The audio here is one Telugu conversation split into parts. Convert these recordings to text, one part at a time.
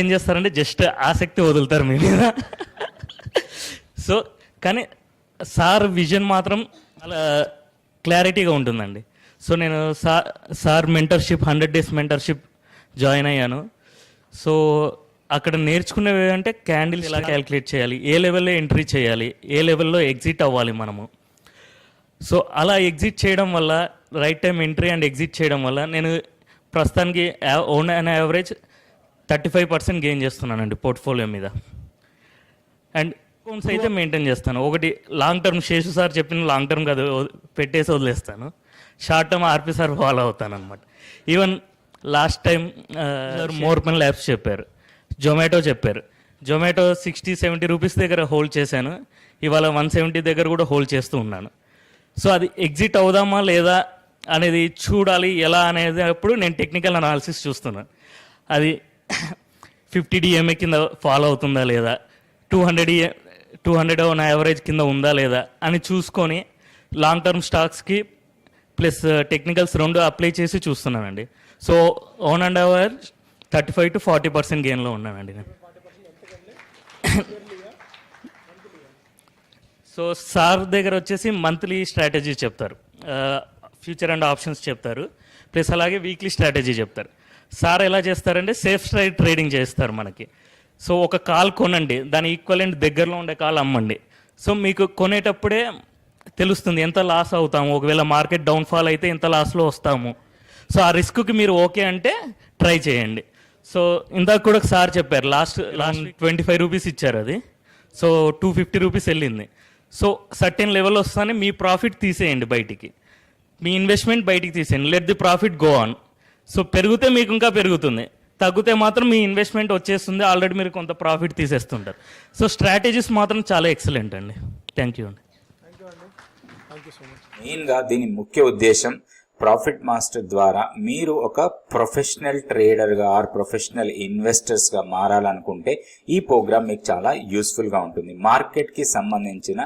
ఏం చేస్తారంటే జస్ట్ ఆసక్తి వదులుతారు మీ మీద. సో కానీ సార్ విజన్ మాత్రం చాలా క్లారిటీగా ఉంటుందండి. సో నేను sir sir mentorship hundred days mentorship join అయ్యాను. సో అక్కడ నేర్చుకునేవి అంటే క్యాండిల్స్ ఎలా క్యాలిక్యులేట్ చేయాలి ఏ లెవెల్లో ఎంట్రీ చేయాలి ఏ లెవెల్లో ఎగ్జిట్ అవ్వాలి మనము. సో అలా ఎగ్జిట్ చేయడం వల్ల right time entry and exit చేయడం వల్ల నేను ప్రస్తుతానికి own and average thirty five percent gain చేస్తున్నానండి పోర్ట్ఫోలియో మీద. అండ్ అకౌంట్స్ అయితే మెయింటైన్ చేస్తాను. ఒకటి లాంగ్ టర్మ్ శేషు సార్ చెప్పిన లాంగ్ టర్మ్ కాదు పెట్టేసి వదిలేస్తాను. Short term R P sir follow అవుతాను అనమాట even last time more Morepen చెప్పారు. జొమాటో చెప్పారు. జొమాటో సిక్స్టీ సెవెంటీ రూపీస్ దగ్గర హోల్డ్ చేశాను. ఇవాళ వన్ సెవెంటీ దగ్గర కూడా హోల్డ్ చేస్తూ ఉన్నాను. సో అది ఎగ్జిట్ అవుదామా లేదా అనేది చూడాలి ఎలా అనేది అప్పుడు నేను టెక్నికల్ అనాలిసిస్ చూస్తున్నాను. అది ఫిఫ్టీ డిఎంఏ కింద ఫాలో అవుతుందా లేదా? టూ హండ్రెడ్ టూ హండ్రెడ్ నా యావరేజ్ కింద ఉందా లేదా అని చూసుకొని లాంగ్ టర్మ్ స్టాక్స్కి ప్లస్ టెక్నికల్స్ రెండు అప్లై చేసి చూస్తున్నానండి. So own and our thirty five to forty percent గెయిన్లో ఉన్నానండి నేను. సో సార్ దగ్గర వచ్చేసి మంత్లీ స్ట్రాటజీ చెప్తారు. ఫ్యూచర్ అండ్ ఆప్షన్స్ చెప్తారు. ప్లస్ అలాగే వీక్లీ స్ట్రాటజీ చెప్తారు. సార్ ఎలా చేస్తారంటే సేఫ్ స్ట్రైట్ ట్రేడింగ్ చేస్తారు మనకి. సో ఒక కాల్ కొనండి దాని ఈక్వలెంట్ దగ్గరలో ఉండే కాల్ అమ్మండి. సో మీకు కొనేటప్పుడే తెలుస్తుంది ఎంత లాస్ అవుతాము ఒకవేళ మార్కెట్ డౌన్ఫాల్ అయితే ఎంత లాస్లో వస్తాము. సో ఆ రిస్క్కి మీరు ఓకే అంటే ట్రై చేయండి. సో ఇందాక కూడా సార్ చెప్పారు last last twenty five rupees ఇచ్చారు అది. సో టూ ఫిఫ్టీ రూపీస్ వెళ్ళింది. సో సర్టెన్ లెవెల్ వస్తానే మీ ప్రాఫిట్ తీసేయండి బయటికి. మీ ఇన్వెస్ట్మెంట్ బయటికి తీసేయండి. Let the profit go on so పెరిగితే మీకు ఇంకా పెరుగుతుంది. తగ్గితే మాత్రం మీ ఇన్వెస్ట్మెంట్ వచ్చేస్తుంది. ఆల్రెడీ మీరు కొంత ప్రాఫిట్ తీసేస్తుంటారు. సో స్ట్రాటజీస్ మాత్రం చాలా ఎక్సలెంట్ అండి. థ్యాంక్ యూ అండి. మెయిన్గా దీని ముఖ్య ఉద్దేశం ప్రాఫిట్ మాస్టర్ ద్వారా మీరు ఒక ప్రొఫెషనల్ ట్రేడర్గా ఆర్ ప్రొఫెషనల్ ఇన్వెస్టర్స్గా మారాలనుకుంటే ఈ ప్రోగ్రామ్ మీకు చాలా యూస్ఫుల్గా ఉంటుంది. మార్కెట్కి సంబంధించిన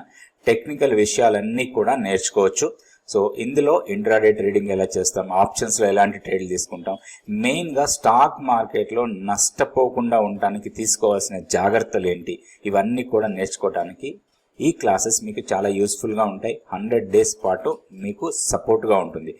టెక్నికల్ విషయాలన్నీ కూడా నేర్చుకోవచ్చు. సో ఇందులో ఇంట్రాడే ట్రేడింగ్ ఎలా చేస్తాం? ఆప్షన్స్లో ఎలాంటి ట్రేడ్లు తీసుకుంటాం? మెయిన్గా స్టాక్ మార్కెట్లో నష్టపోకుండా ఉండటానికి తీసుకోవాల్సిన జాగ్రత్తలు ఏంటి? ఇవన్నీ కూడా నేర్చుకోవడానికి ఈ క్లాసెస్ మీకు చాలా యూస్ఫుల్గా ఉంటాయి. హండ్రెడ్ డేస్ పాటు మీకు సపోర్ట్గా ఉంటుంది.